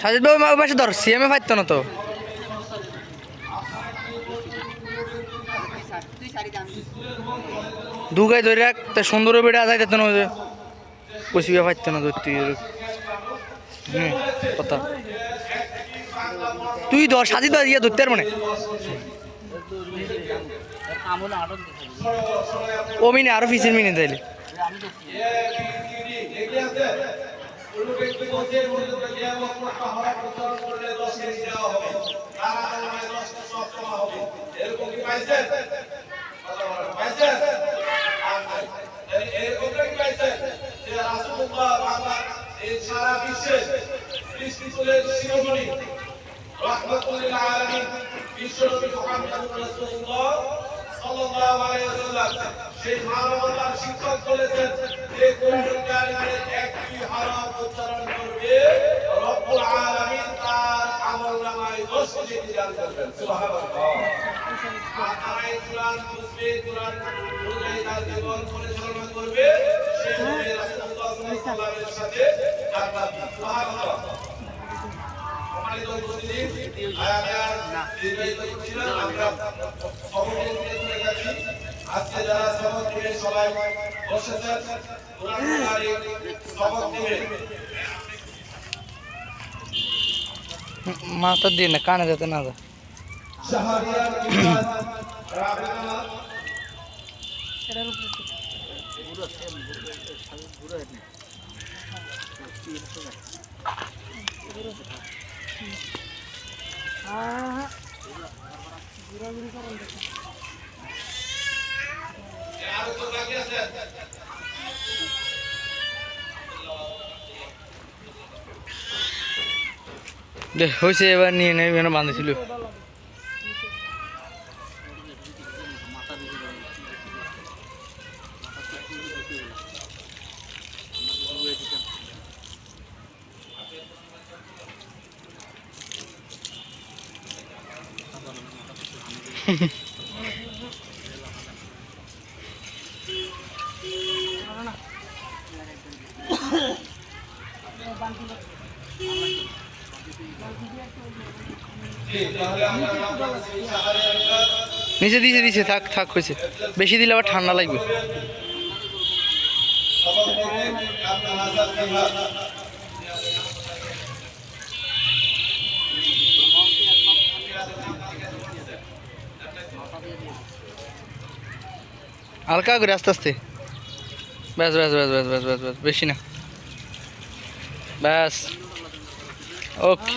সাজিদ বাবু পাশে ধর সিএমএ পাইতো না তো। দুগাই ধরে রাখ, তা সুন্দর বেড়ে আদায় যেত না কষিবে পাইতো না ধরতে হুম, কথা। তুই ধর সাজি ধর ইয়ে ধরতে পারব না। ও আরও ফিসের মিনে তাইলে। সারা বিশ্বে সৃষ্টি করে শিরোমণি রহমতুল্লিল আলামিন বিশ্বনবী মুহাম্মদুর রাসূলুল্লাহ সাল্লাল্লাহু আলাইহি ওয়াসাল্লাম সেই মানবতার শিক্ষক বলেছেন যে কারীমের একটি হরফ উচ্চারণ করবে রব্বুল আলামিন তার আমলনামায় 10 কেজি দান করবেন। সুবহানাল্লাহ। আর তারা বুঝবে কোরআন অনুযায়ী তার জীবন পরিচালনা করবে। সেই হবে রাসূলুল্লাহ সাল্লাল্লাহু আলাইহি ওয়াসাল্লামের সাথে জান্নাতি সুবহানাল্লাহ। সম্মানিত উপস্থিতি, আমরা। আজকে যারা শপথ নেবে সবাই বসেছেন শপথ নেবে মাথা দিয়ে না কানে যেতে না যায় হয়েছে এবার নিয়ে নেই বাঁধেছিল নিচে দিছে দিছে থাক থাক হয়েছে। বেশি দিলে আবার ঠান্ডা লাগবে। हल्का करे आस्ते आस्ते बस बस बस बस बस बस बस बेसि ना। बस। ओके।